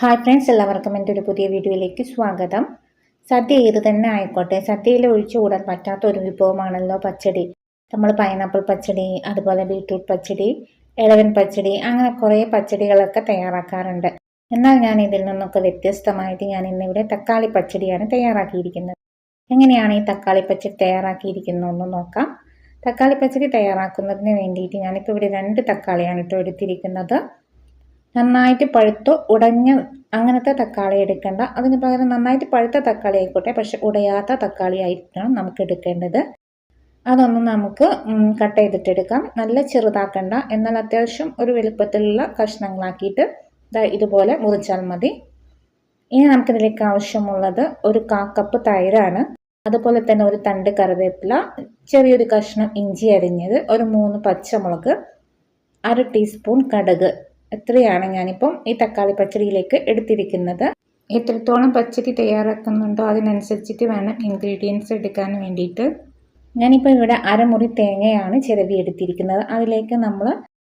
Hi friends എല്ലാവർക്കും എന്റെ ഒരു പുതിയ വീഡിയോയിലേക്ക് സ്വാഗതം. സദ്യ ഏത് തന്നെ ആയിക്കോട്ടെ സദ്യയിൽ ഒഴിച്ചുകൂടാൻ പറ്റാത്ത ഒരു വിഭവമാണല്ലോ പച്ചടി. നമ്മൾ പൈനാപ്പിൾ പച്ചടി അതുപോലെ ബീട്രൂട്ട് പച്ചടി ഇളവൻ പച്ചടി അങ്ങനെ കുറേ പച്ചടികളൊക്കെ തയ്യാറാക്കാറുണ്ട്. എന്നാൽ ഞാൻ ഇതിൽ നിന്നൊക്കെ വ്യത്യസ്തമായിട്ട് ഞാൻ ഇന്നിവിടെ തക്കാളി പച്ചടിയാണ് തയ്യാറാക്കിയിരിക്കുന്നത്. എങ്ങനെയാണ് ഈ തക്കാളി പച്ചടി തയ്യാറാക്കിയിരിക്കുന്നതെന്ന് നോക്കാം. തക്കാളി പച്ചടി തയ്യാറാക്കുന്നതിന് വേണ്ടിയിട്ട് ഞാനിപ്പോൾ ഇവിടെ രണ്ട് തക്കാളിയാണ് കേട്ടോ എടുത്തിരിക്കുന്നത്. നന്നായിട്ട് പഴുത്ത് ഉടഞ്ഞ അങ്ങനത്തെ തക്കാളി എടുക്കേണ്ട. അതിന് പകരം നന്നായിട്ട് പഴുത്ത തക്കാളി ആയിക്കോട്ടെ. പക്ഷെ ഉടയാത്ത തക്കാളി ആയിരിക്കണം നമുക്ക് എടുക്കേണ്ടത്. അതൊന്ന് നമുക്ക് കട്ട് ചെയ്തിട്ടെടുക്കാം. നല്ല ചെറുതാക്കണ്ട. എന്നാൽ അത്യാവശ്യം ഒരു വലുപ്പത്തിലുള്ള കഷ്ണങ്ങളാക്കിയിട്ട് ഇതുപോലെ മുറിച്ചാൽ മതി. ഇനി നമുക്കിതിലേക്ക് ആവശ്യമുള്ളത് ഒരു കാക്കപ്പ് കപ്പ് തൈരാണ്. അതുപോലെ തന്നെ ഒരു തണ്ട് കറിവേപ്പില ചെറിയൊരു കഷ്ണം ഇഞ്ചി അരിഞ്ഞത് ഒരു മൂന്ന് പച്ചമുളക് അര ടീസ്പൂൺ കടുക് എത്രയാണ് ഞാനിപ്പം ഈ തക്കാളി പച്ചടിയിലേക്ക് എടുത്തിരിക്കുന്നത്? എത്രത്തോളം പച്ചടി തയ്യാറാക്കുന്നുണ്ടോ അതിനനുസരിച്ചിട്ട് വേണം ഇൻഗ്രീഡിയൻസ് എടുക്കാൻ വേണ്ടിയിട്ട്. ഞാനിപ്പോൾ ഇവിടെ അരമുറി തേങ്ങയാണ് ചിരവി എടുത്തിരിക്കുന്നത്. അതിലേക്ക് നമ്മൾ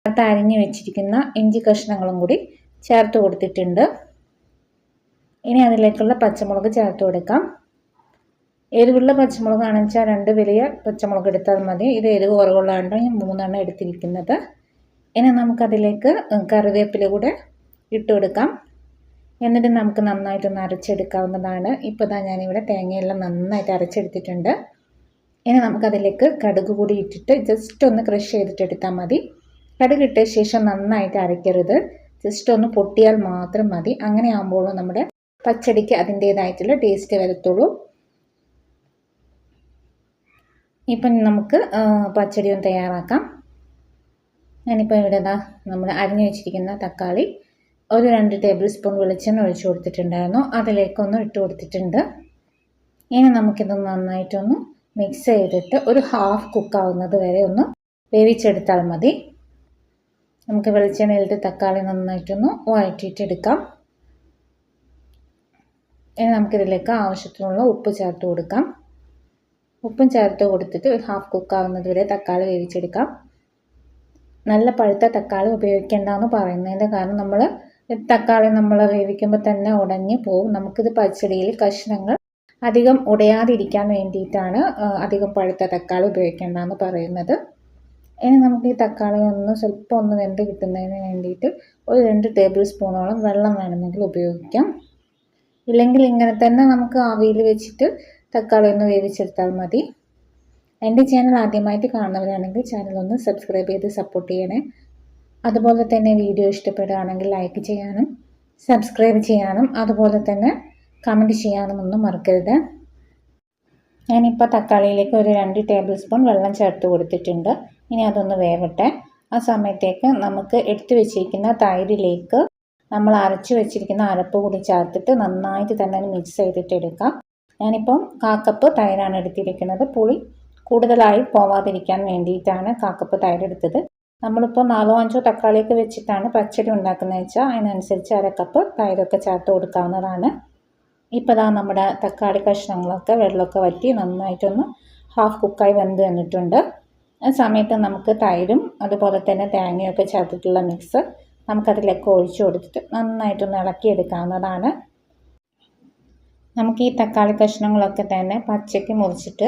തരിഞ്ഞു വെച്ചിരിക്കുന്ന ഇഞ്ചി കഷ്ണങ്ങളും കൂടി ചേർത്ത് കൊടുത്തിട്ടുണ്ട്. ഇനി അതിലേക്കുള്ള പച്ചമുളക് ചേർത്ത് കൊടുക്കാം. എരിവുള്ള പച്ചമുളകാണെന്ന് വെച്ചാൽ രണ്ട് വലിയ പച്ചമുളക് എടുത്താൽ മതി. ഇത് എരിവ് കുറവുള്ളതാണ് മൂന്നെണ്ണം എടുത്തിരിക്കുന്നത്. ഇനി നമുക്കതിലേക്ക് കറിവേപ്പില കൂടെ ഇട്ട് കൊടുക്കാം എന്നിട്ട് നമുക്ക് നന്നായിട്ടൊന്ന് അരച്ചെടുക്കാവുന്നതാണ്. ഇപ്പോൾ ഇതാ ഞാനിവിടെ തേങ്ങയെല്ലാം നന്നായിട്ട് അരച്ചെടുത്തിട്ടുണ്ട്. ഇനി നമുക്കതിലേക്ക് കടുക് കൂടി ഇട്ടിട്ട് ജസ്റ്റ് ഒന്ന് ക്രഷ് ചെയ്തിട്ടെടുത്താൽ മതി. കടുക് ഇട്ട ശേഷം നന്നായിട്ട് അരയ്ക്കരുത് ജസ്റ്റ് ഒന്ന് പൊട്ടിയാൽ മാത്രം മതി. അങ്ങനെ ആകുമ്പോഴും നമ്മുടെ പച്ചടിക്ക് അതിന്റേതായിട്ടുള്ള ടേസ്റ്റ് വരത്തുള്ളൂ. ഇപ്പം നമുക്ക് പച്ചടിയും തയ്യാറാക്കാം. ഞാനിപ്പോൾ ഇവിടെ ഇതാ നമ്മൾ അരിഞ്ഞു വെച്ചിരിക്കുന്ന തക്കാളി ഒരു രണ്ട് ടേബിൾ സ്പൂൺ വെളിച്ചെണ്ണ ഒഴിച്ചു കൊടുത്തിട്ടുണ്ടായിരുന്നു. അതിലേക്കൊന്ന് ഇട്ട് കൊടുത്തിട്ടുണ്ട്. ഇനി നമുക്കിത് നന്നായിട്ടൊന്ന് മിക്സ് ചെയ്തിട്ട് ഒരു ഹാഫ് കുക്കാവുന്നത് വരെ ഒന്ന് വേവിച്ചെടുത്താൽ മതി. നമുക്ക് വെളിച്ചെണ്ണയിലിട്ട് തക്കാളി നന്നായിട്ടൊന്ന് വഴറ്റിയിട്ടെടുക്കാം ഇനി നമുക്കിതിലേക്ക് ആവശ്യത്തിനുള്ള ഉപ്പ് ചേർത്ത് കൊടുക്കാം. ഉപ്പും ചേർത്ത് കൊടുത്തിട്ട് ഒരു ഹാഫ് കുക്കാവുന്നത് വരെ തക്കാളി വേവിച്ചെടുക്കാം. നല്ല പഴുത്ത തക്കാളി ഉപയോഗിക്കേണ്ടെന്ന് പറയുന്നതിന്റെ കാരണം നമ്മൾ തക്കാളി നമ്മൾ വേവിക്കുമ്പോൾ തന്നെ ഉടഞ്ഞു പോവും. നമുക്കിത് പച്ചടിയിൽ കഷ്ണങ്ങൾ അധികം ഉടയാതിരിക്കാൻ വേണ്ടിയിട്ടാണ് അധികം പഴുത്ത തക്കാളി ഉപയോഗിക്കേണ്ടതെന്ന് പറയുന്നത്. ഇനി നമുക്ക് ഈ തക്കാളി ഒന്ന് സ്വല്പം ഒന്ന് വെന്ത് കിട്ടുന്നതിന് വേണ്ടിയിട്ട് ഒരു രണ്ട് ടേബിൾ സ്പൂണോളം വെള്ളം വേണമെങ്കിൽ ഉപയോഗിക്കാം. ഇല്ലെങ്കിൽ ഇങ്ങനെ തന്നെ നമുക്ക് ആവിയിൽ വെച്ചിട്ട് തക്കാളി ഒന്ന് വേവിച്ചെടുത്താൽ മതി. എന്റെ ചാനൽ ആദ്യമായിട്ട് കാണുന്നവരാണെങ്കിൽ ചാനൽ ഒന്ന് സബ്സ്ക്രൈബ് ചെയ്ത് സപ്പോർട്ട് ചെയ്യണേ. അതുപോലെ തന്നെ വീഡിയോ ഇഷ്ടപ്പെടുകയാണെങ്കിൽ ലൈക്ക് ചെയ്യാനും സബ്സ്ക്രൈബ് ചെയ്യാനും അതുപോലെ തന്നെ കമന്റ് ചെയ്യാനും ഒന്നും മറക്കരുത്. ഞാനിപ്പോൾ തക്കാളിയിലേക്ക് ഒരു രണ്ട് ടേബിൾ സ്പൂൺ വെള്ളം ചേർത്ത് കൊടുത്തിട്ടുണ്ട്. ഇനി അതൊന്ന് വേവട്ടെ. ആ സമയത്തേക്ക് നമുക്ക് എടുത്തു വെച്ചിരിക്കുന്ന തൈരിലേക്ക് നമ്മൾ അരച്ചു വെച്ചിരിക്കുന്ന അരപ്പ് കൂടി ചേർത്തിട്ട് നന്നായിട്ട് തന്നെ മിക്സ് ചെയ്തിട്ട് എടുക്കാം. ഞാനിപ്പം കാക്കപ്പ് തൈരാണ് എടുത്തിരിക്കുന്നത്. പുളി കൂടുതലായി പോവാതിരിക്കാൻ വേണ്ടിയിട്ടാണ് കാക്കപ്പ് തൈരെടുത്തത് നമ്മളിപ്പോൾ നാലോ അഞ്ചോ തക്കാളിയൊക്കെ വെച്ചിട്ടാണ് പച്ചടി ഉണ്ടാക്കുന്നത് വെച്ചാൽ അതിനനുസരിച്ച് അരക്കപ്പ് കപ്പ് തൈരൊക്കെ ചേർത്ത് കൊടുക്കാവുന്നതാണ്. ഇപ്പോൾ ദാ നമ്മുടെ തക്കാളി കഷ്ണങ്ങളൊക്കെ വെള്ളമൊക്കെ വറ്റി നന്നായിട്ടൊന്ന് ഹാഫ് കുക്കായി വെന്ത് വന്നിട്ടുണ്ട്. ആ സമയത്ത് നമുക്ക് തൈരും അതുപോലെ തന്നെ തേങ്ങയൊക്കെ ചേർത്തിട്ടുള്ള മിക്സ് നമുക്കതിലേക്ക് ഒഴിച്ചു കൊടുത്തിട്ട് നന്നായിട്ടൊന്ന് ഇളക്കിയെടുക്കാവുന്നതാണ്. നമുക്ക് ഈ തക്കാളി കഷ്ണങ്ങളൊക്കെ തന്നെ പച്ചയ്ക്ക് മുറിച്ചിട്ട്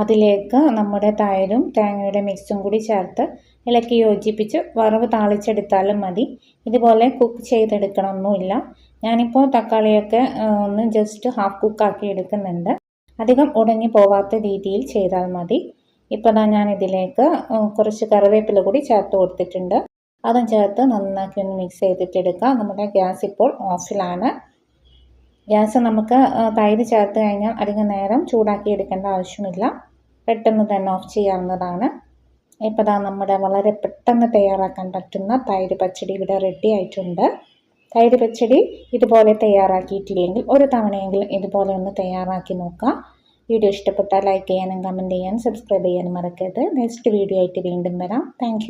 അതിലേക്ക് നമ്മുടെ തൈരും തേങ്ങയുടെ മിക്സും കൂടി ചേർത്ത് ഇളക്കി യോജിപ്പിച്ച് വറവ് താളിച്ചെടുത്താലും മതി. ഇതുപോലെ കുക്ക് ചെയ്തെടുക്കണമൊന്നുമില്ല. ഞാനിപ്പോൾ തക്കാളിയൊക്കെ ഒന്ന് ജസ്റ്റ് ഹാഫ് കുക്കാക്കി എടുക്കുന്നുണ്ട്. അധികം ഉടങ്ങി പോവാത്ത രീതിയിൽ ചെയ്താൽ മതി. ഇപ്പോൾ ഞാൻ ഇതിലേക്ക് കുറച്ച് കറിവേപ്പില കൂടി ചേർത്ത് കൊടുത്തിട്ടുണ്ട്. അതും ചേർത്ത് നന്നാക്കി ഒന്ന് മിക്സ് ചെയ്തിട്ടെടുക്കാം. നമ്മുടെ ഗ്യാസ് ഇപ്പോൾ ഓഫിലാണ്. ഗ്യാസ് നമുക്ക് തൈര് ചേർത്ത് കഴിഞ്ഞാൽ അധികം നേരം ചൂടാക്കി എടുക്കേണ്ട ആവശ്യമില്ല. പെട്ടെന്ന് തന്നെ ഓഫ് ചെയ്യാവുന്നതാണ്. ഇപ്പോൾ ദാ നമ്മുടെ വളരെ പെട്ടെന്ന് തയ്യാറാക്കാൻ പറ്റുന്ന തൈര് പച്ചടി ഇവിടെ റെഡി ആയിട്ടുണ്ട്. തൈര് പച്ചടി ഇതുപോലെ തയ്യാറാക്കിയിട്ടില്ലെങ്കിൽ ഒരു തവണയെങ്കിലും ഇതുപോലെ ഒന്ന് തയ്യാറാക്കി നോക്കാം. വീഡിയോ ഇഷ്ടപ്പെട്ടാൽ ലൈക്ക് ചെയ്യാനും കമന്റ് ചെയ്യാനും സബ്സ്ക്രൈബ് ചെയ്യാനും മറക്കരുത്. നെക്സ്റ്റ് വീഡിയോ ആയിട്ട് വീണ്ടും വരാം. താങ്ക്